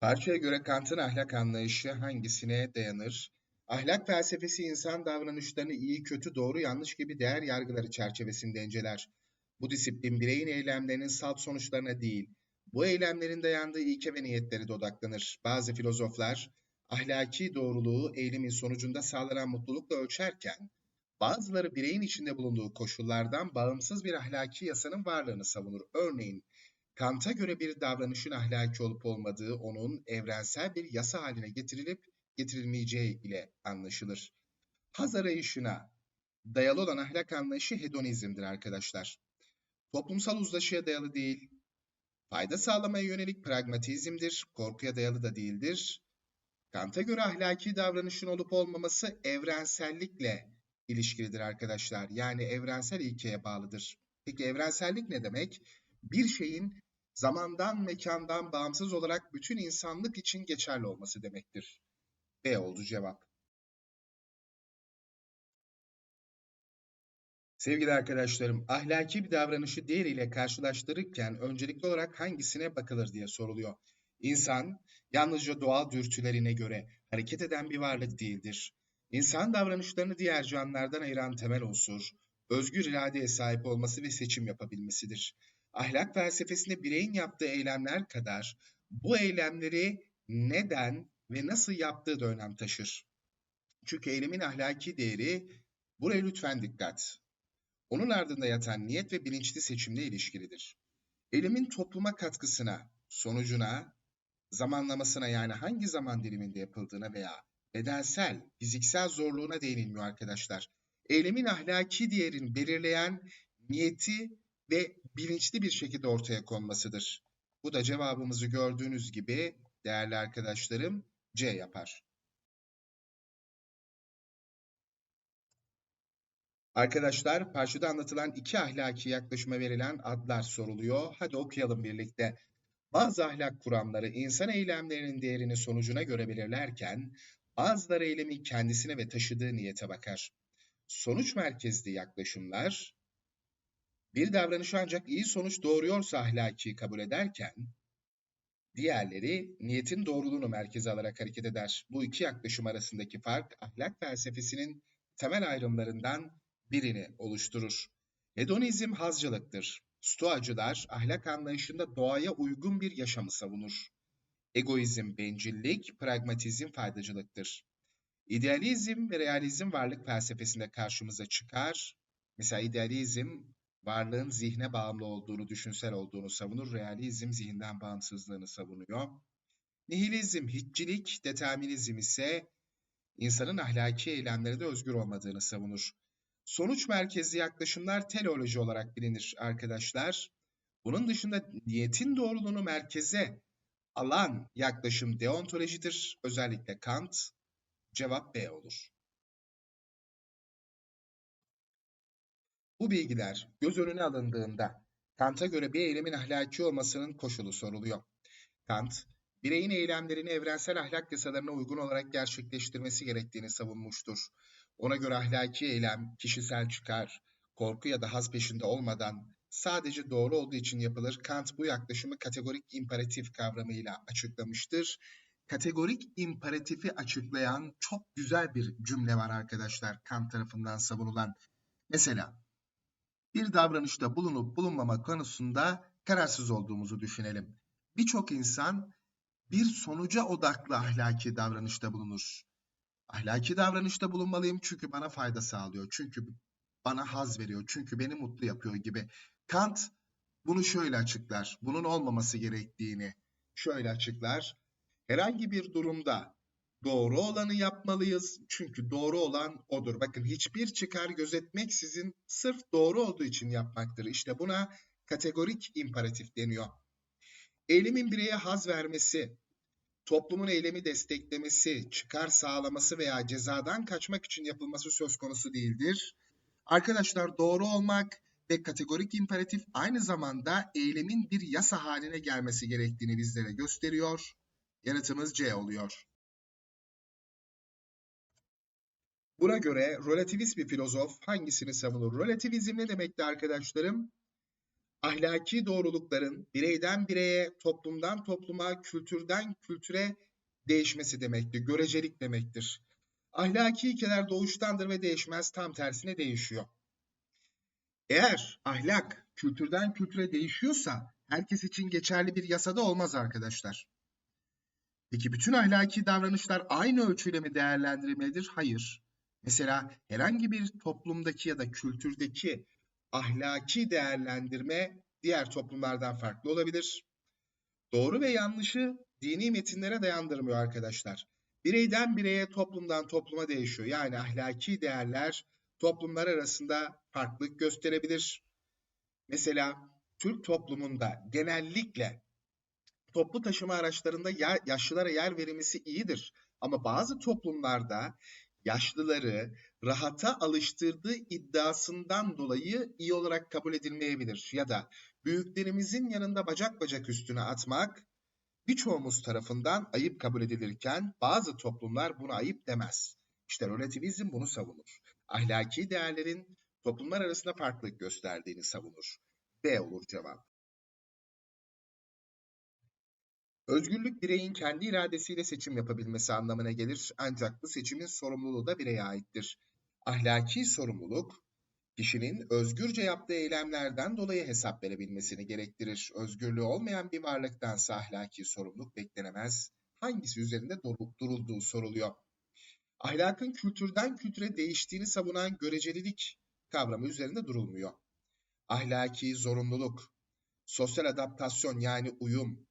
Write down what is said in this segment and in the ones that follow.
Parçaya göre Kant'ın ahlak anlayışı hangisine dayanır? Ahlak felsefesi insan davranışlarını iyi, kötü, doğru, yanlış gibi değer yargıları çerçevesinde inceler. Bu disiplin bireyin eylemlerinin salt sonuçlarına değil, bu eylemlerin dayandığı ilke ve niyetleri de odaklanır. Bazı filozoflar ahlaki doğruluğu eylemin sonucunda sağlanan mutlulukla ölçerken, bazıları bireyin içinde bulunduğu koşullardan bağımsız bir ahlaki yasanın varlığını savunur. Örneğin Kant'a göre bir davranışın ahlaki olup olmadığı onun evrensel bir yasa haline getirilip getirilmeyeceği ile anlaşılır. Haz arayışına dayalı olan ahlak anlayışı hedonizmdir arkadaşlar. Toplumsal uzlaşıya dayalı değil, fayda sağlamaya yönelik pragmatizmdir, korkuya dayalı da değildir. Kant'a göre ahlaki davranışın olup olmaması evrensellikle ilişkilidir arkadaşlar. Yani evrensel ilkeye bağlıdır. Peki evrensellik ne demek? Bir şeyin zamandan, mekandan bağımsız olarak bütün insanlık için geçerli olması demektir. B oldu cevap. Sevgili arkadaşlarım, ahlaki bir davranışı diğeriyle karşılaştırırken öncelikli olarak hangisine bakılır diye soruluyor. İnsan, yalnızca doğal dürtülerine göre hareket eden bir varlık değildir. İnsan davranışlarını diğer canlılardan ayıran temel unsur, özgür iradeye sahip olması ve seçim yapabilmesidir ahlak felsefesinde bireyin yaptığı eylemler kadar bu eylemleri neden ve nasıl yaptığı da önem taşır. Çünkü eylemin ahlaki değeri buraya lütfen dikkat. Onun ardında yatan niyet ve bilinçli seçimle ilişkilidir. Eylemin topluma katkısına, sonucuna, zamanlamasına yani hangi zaman diliminde yapıldığına veya bedensel, fiziksel zorluğuna değinilmiyor arkadaşlar. Eylemin ahlaki değerini belirleyen niyeti ve bilinçli bir şekilde ortaya konmasıdır. Bu da cevabımızı gördüğünüz gibi değerli arkadaşlarım C yapar. Arkadaşlar parçada anlatılan iki ahlaki yaklaşıma verilen adlar soruluyor. Hadi okuyalım birlikte. Bazı ahlak kuramları insan eylemlerinin değerini sonucuna göre belirlerken bazıları eylemin kendisine ve taşıdığı niyete bakar. Sonuç merkezli yaklaşımlar bir davranış ancak iyi sonuç doğuruyorsa ahlaki kabul ederken, diğerleri niyetin doğruluğunu merkeze alarak hareket eder. Bu iki yaklaşım arasındaki fark ahlak felsefesinin temel ayrımlarından birini oluşturur. Hedonizm hazcılıktır. Stoacılar ahlak anlayışında doğaya uygun bir yaşamı savunur. Egoizm bencillik, pragmatizm faydacılıktır. İdealizm ve realizm varlık felsefesinde karşımıza çıkar. Mesela idealizm varlığın zihne bağımlı olduğunu, düşünsel olduğunu savunur. Realizm zihinden bağımsızlığını savunuyor. Nihilizm, hiççilik, determinizm ise insanın ahlaki eylemlerinde özgür olmadığını savunur. Sonuç merkezli yaklaşımlar teleoloji olarak bilinir arkadaşlar. Bunun dışında niyetin doğruluğunu merkeze alan yaklaşım deontolojidir. Özellikle Kant. Cevap B olur. Bu bilgiler göz önüne alındığında Kant'a göre bir eylemin ahlaki olmasının koşulu soruluyor. Kant, bireyin eylemlerini evrensel ahlak yasalarına uygun olarak gerçekleştirmesi gerektiğini savunmuştur. Ona göre ahlaki eylem kişisel çıkar, korku ya da haz peşinde olmadan sadece doğru olduğu için yapılır. Kant bu yaklaşımı kategorik imperatif kavramıyla açıklamıştır. Kategorik imperatifi açıklayan çok güzel bir cümle var arkadaşlar Kant tarafından savunulan. Mesela bir davranışta bulunup bulunmama konusunda kararsız olduğumuzu düşünelim. Birçok insan bir sonuca odaklı ahlaki davranışta bulunur. Ahlaki davranışta bulunmalıyım çünkü bana fayda sağlıyor, çünkü bana haz veriyor, çünkü beni mutlu yapıyor gibi. Kant bunu şöyle açıklar, bunun olmaması gerektiğini şöyle açıklar. Herhangi bir durumda Doğru olanı yapmalıyız. Çünkü doğru olan odur. Bakın hiçbir çıkar gözetmek sizin sırf doğru olduğu için yapmaktır. İşte buna kategorik imperatif deniyor. Eylemin bireye haz vermesi, toplumun eylemi desteklemesi, çıkar sağlaması veya cezadan kaçmak için yapılması söz konusu değildir. Arkadaşlar doğru olmak ve kategorik imperatif aynı zamanda eylemin bir yasa haline gelmesi gerektiğini bizlere gösteriyor. Yanıtımız C oluyor. Buna göre relativist bir filozof hangisini savunur? Relativizm ne demekti arkadaşlarım? ahlaki doğrulukların bireyden bireye, toplumdan topluma, kültürden kültüre değişmesi demektir. Görecelik demektir. Ahlaki ilkeler doğuştandır ve değişmez, tam tersine değişiyor. Eğer ahlak kültürden kültüre değişiyorsa herkes için geçerli bir yasada olmaz arkadaşlar. Peki bütün ahlaki davranışlar aynı ölçüyle mi değerlendirilmelidir? Hayır. Mesela herhangi bir toplumdaki ya da kültürdeki ahlaki değerlendirme diğer toplumlardan farklı olabilir. Doğru ve yanlışı dini metinlere dayandırmıyor arkadaşlar. Bireyden bireye, toplumdan topluma değişiyor. Yani ahlaki değerler toplumlar arasında farklılık gösterebilir. Mesela Türk toplumunda genellikle toplu taşıma araçlarında yaşlılara yer verilmesi iyidir. Ama bazı toplumlarda yaşlıları rahata alıştırdığı iddiasından dolayı iyi olarak kabul edilmeyebilir. Ya da büyüklerimizin yanında bacak bacak üstüne atmak birçoğumuz tarafından ayıp kabul edilirken bazı toplumlar buna ayıp demez. İşte relativizm bunu savunur. Ahlaki değerlerin toplumlar arasında farklılık gösterdiğini savunur. B olur cevap. Özgürlük bireyin kendi iradesiyle seçim yapabilmesi anlamına gelir ancak bu seçimin sorumluluğu da bireye aittir. Ahlaki sorumluluk, kişinin özgürce yaptığı eylemlerden dolayı hesap verebilmesini gerektirir. Özgürlüğü olmayan bir varlıktansa ahlaki sorumluluk beklenemez. Hangisi üzerinde durulduğu soruluyor. Ahlakın kültürden kültüre değiştiğini savunan görecelilik kavramı üzerinde durulmuyor. Ahlaki zorunluluk, sosyal adaptasyon yani uyum,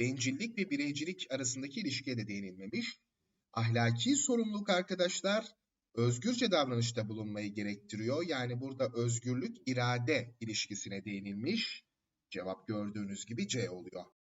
bencillik ve bireycilik arasındaki ilişkiye de değinilmemiş. Ahlaki sorumluluk arkadaşlar özgürce davranışta bulunmayı gerektiriyor. Yani burada özgürlük irade ilişkisine değinilmiş. Cevap gördüğünüz gibi C oluyor.